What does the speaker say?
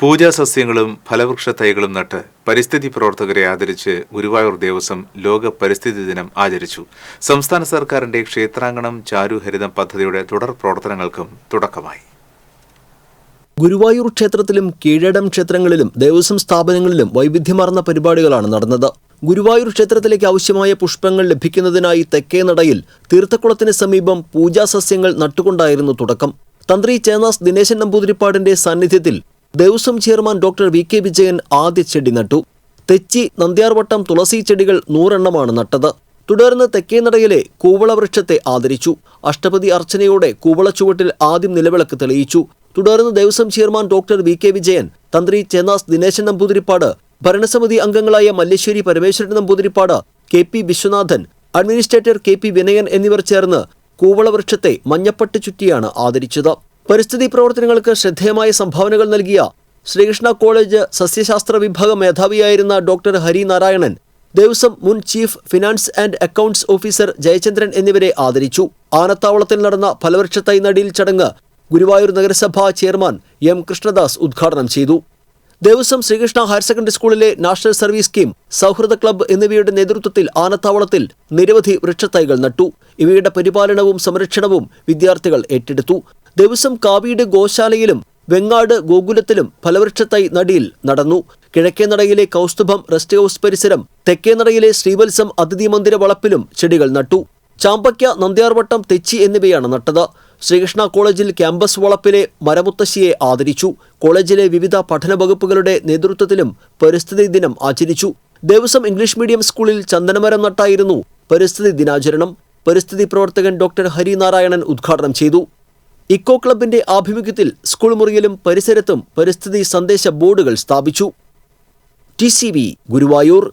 പൂജാസസ്യങ്ങളും ഫലവൃക്ഷ തൈകളും നട്ട് പരിസ്ഥിതി പ്രവർത്തകരെ ആദരിച്ച് ഗുരുവായൂർ ദേവസ്വം ലോക പരിസ്ഥിതി ദിനം ആചരിച്ചു. സംസ്ഥാന സർക്കാരിന്റെ ക്ഷേത്രാങ്കണം ചാരുഹരിതം പദ്ധതിയുടെ തുടർ പ്രവർത്തനങ്ങൾക്കും തുടക്കമായി. ഗുരുവായൂർ ക്ഷേത്രത്തിലും കീഴടം ക്ഷേത്രങ്ങളിലും ദേവസ്വം സ്ഥാപനങ്ങളിലും വൈവിധ്യമാർന്ന പരിപാടികളാണ് നടന്നത്. ഗുരുവായൂർ ക്ഷേത്രത്തിലേക്ക് ആവശ്യമായ പുഷ്പങ്ങൾ ലഭിക്കുന്നതിനായി തെക്കേ നടയിൽ തീർത്ഥക്കുളത്തിന് സമീപം പൂജാസസ്യങ്ങൾ നട്ടുകൊണ്ടായിരുന്നു തുടക്കം. തന്ത്രി ചേന്നാസ് ദിനേശൻ നമ്പൂതിരിപ്പാടിന്റെ സാന്നിധ്യത്തിൽ Devaswom chairman doctor V K Vijayan ആദ്യ ചെടി നട്ടു. തെച്ചി നന്ദ്യാർവട്ടം തുളസി ചെടികൾ നൂറെണ്ണമാണ് നട്ടത്. തുടർന്ന് തെക്കേനടയിലെ നടയിലെ കൂവളവൃക്ഷത്തെ ആദരിച്ചു. അഷ്ടപതി അർച്ചനയോടെ കൂവളച്ചുവട്ടിൽ ആദ്യം നിലവിളക്ക് തെളിയിച്ചു. തുടർന്ന് Devaswom chairman doctor V K Vijayan തന്ത്രി ചേന്നാസ് ദിനേശൻ നമ്പൂതിരിപ്പാട് ഭരണസമിതി അംഗങ്ങളായ Malleswari Parameswaran Namboothiripad K P Viswanathan administrator K P Vinayan എന്നിവർ ചേർന്ന് കൂവളവൃക്ഷത്തെ മഞ്ഞപ്പട്ട് ചുറ്റിയാണ് ആദരിച്ചത്. പരിസ്ഥിതി പ്രവർത്തനങ്ങൾക്ക് ശ്രദ്ധേയമായ സംഭാവനകൾ നൽകിയ ശ്രീകൃഷ്ണ കോളേജ് സസ്യശാസ്ത്ര വിഭാഗം മേധാവിയായിരുന്ന ഡോക്ടർ ഹരിനാരായണൻ ദേവസ്വം മുൻ chief finance and accounts officer Jayachandran എന്നിവരെ ആദരിച്ചു. ആനത്താവളത്തിൽ നടന്ന ഫലവൃക്ഷ തൈനടിയിൽ ചടങ്ങ് ഗുരുവായൂർ നഗരസഭാ ചെയർമാൻ എം കൃഷ്ണദാസ് ഉദ്ഘാടനം ചെയ്തു. ദേവസ്വം ശ്രീകൃഷ്ണ ഹയർ സെക്കൻഡറി സ്കൂളിലെ നാഷണൽ സർവീസ് സ്കീം സൗഹൃദ ക്ലബ്ബ് എന്നിവയുടെ നേതൃത്വത്തിൽ ആനത്താവളത്തിൽ നിരവധി വൃക്ഷത്തൈകൾ നട്ടു. ഇവയുടെ പരിപാലനവും സംരക്ഷണവും വിദ്യാർത്ഥികൾ ഏറ്റെടുത്തു. ദേവസ്വം കാവിയുടെ ഗോശാലയിലും വെങ്ങാട് ഗോകുലത്തിലും ഫലവൃക്ഷത്തൈ നടിയിൽ നടന്നു. കിഴക്കേ നടയിലെ കൗസ്തുഭം റെസ്റ്റ് ഹൌസ് പരിസരം തെക്കേ നടയിലെ ശ്രീവത്സം അതിഥി മന്ദിര വളപ്പിലും ചെടികൾ നട്ടു. ചാമ്പയ്ക്ക നന്ദ്യാർവട്ടം തെച്ചി എന്നിവയാണ് നട്ടത്. ശ്രീകൃഷ്ണ കോളേജിൽ ക്യാമ്പസ് വളപ്പിലെ മരമുത്തശ്ശിയെ ആദരിച്ചു. കോളേജിലെ വിവിധ പഠന വകുപ്പുകളുടെ നേതൃത്വത്തിലും പരിസ്ഥിതി ദിനം ആചരിച്ചു. ദേവസ്വം ഇംഗ്ലീഷ് മീഡിയം സ്കൂളിൽ ചന്ദനമരം നട്ടായിരുന്നു പരിസ്ഥിതി ദിനാചരണം. പരിസ്ഥിതി പ്രവർത്തകൻ ഡോക്ടർ ഹരിനാരായണൻ ഉദ്ഘാടനം ചെയ്തു. ഇക്കോ ക്ലബിന്റെ ആഭിമുഖ്യത്തിൽ സ്കൂൾ മുറിയിലും പരിസരത്തും പരിസ്ഥിതി സന്ദേശ ബോർഡുകൾ സ്ഥാപിച്ചു. ടി ഗുരുവായൂർ